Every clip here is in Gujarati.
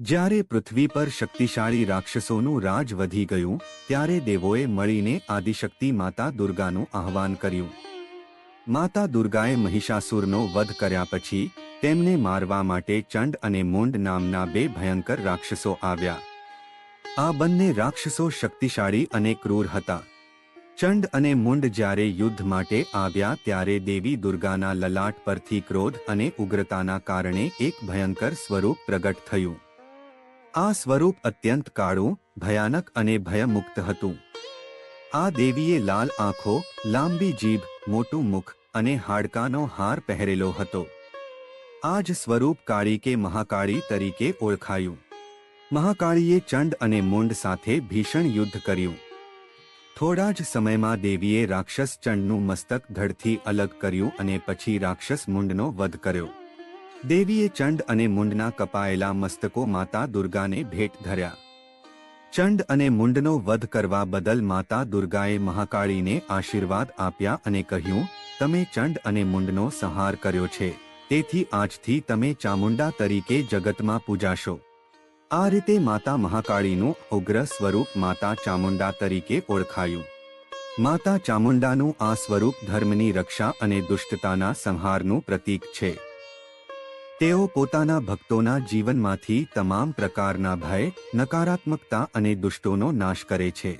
જ્યારે પૃથ્વી પર શક્તિશાળી રાક્ષસોનું રાજ વધી ગયું, ત્યારે દેવોએ મળીને આદિશક્તિ માતા દુર્ગાનું આહ્વાન કર્યું. માતા દુર્ગાએ મહિષાસુરનો વધ કર્યા પછી, તેમને મારવા માટે ચંડ અને મુંડ નામના બે ભયંકર રાક્ષસો આવ્યા. આ બંને રાક્ષસો શક્તિશાળી અને ક્રૂર હતા. ચંડ અને મુંડ જ્યારે યુદ્ધ માટે આવ્યા ત્યારે દેવી દુર્ગાના લલાટ પરથી ક્રોધ અને ઉગ્રતાના કારણે એક ભયંકર સ્વરૂપ પ્રગટ થયું. આ સ્વરૂપ અત્યંત કાળું, ભયાનક અને ભયમુક્ત હતું. આ દેવીએ લાલ આંખો, લાંબી જીભ, મોટું મુખ અને હાડકાનો હાર પહેરેલો હતો. આ જ સ્વરૂપ કાળી કે મહાકાળી તરીકે ઓળખાયું. મહાકાળીએ ચંડ અને મુંડ સાથે ભીષણ યુદ્ધ કર્યું. થોડા જ સમયમાં દેવીએ રાક્ષસ ચંડનું મસ્તક ધડથી અલગ કર્યું અને પછી રાક્ષસ મુંડનો વધ કર્યો. દેવીએ ચંડ અને મુંડના કપાયેલા મસ્તકો માતા દુર્ગાને ભેટ ધર્યા. ચંડ અને મુંડનો વધ કરવા બદલ માતા દુર્ગાએ મહાકાળીને આશીર્વાદ આપ્યા અને કહ્યું, તમે ચંડ અને મુંડનો સંહાર કર્યો છે. તેથી આજથી તમે ચામુંડા તરીકે જગતમાં પૂજાશો. આ રીતે માતા મહાકાળીનું ઉગ્ર સ્વરૂપ માતા ચામુંડા તરીકે ઓળખાયું. માતા ચામુંડાનું આ સ્વરૂપ ધર્મની રક્ષા અને દુષ્ટતાના સંહારનું પ્રતીક છે. તેઓ પોતાના ભક્તોના જીવનમાંથી તમામ પ્રકારના ભય, નકારાત્મકતા અને દુષ્ટોનો નાશ કરે છે.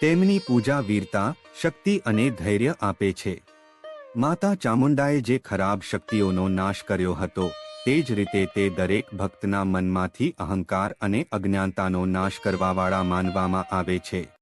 તેમની પૂજા વીરતા, શક્તિ અને ધૈર્ય આપે છે. માતા ચામુંડાએ જે ખરાબ શક્તિઓનો નાશ કર્યો હતો, તે જ રીતે તે દરેક ભક્તના મનમાંથી અહંકાર અને અજ્ઞાનતાનો નાશ કરવાવાળા માનવામાં આવે છે.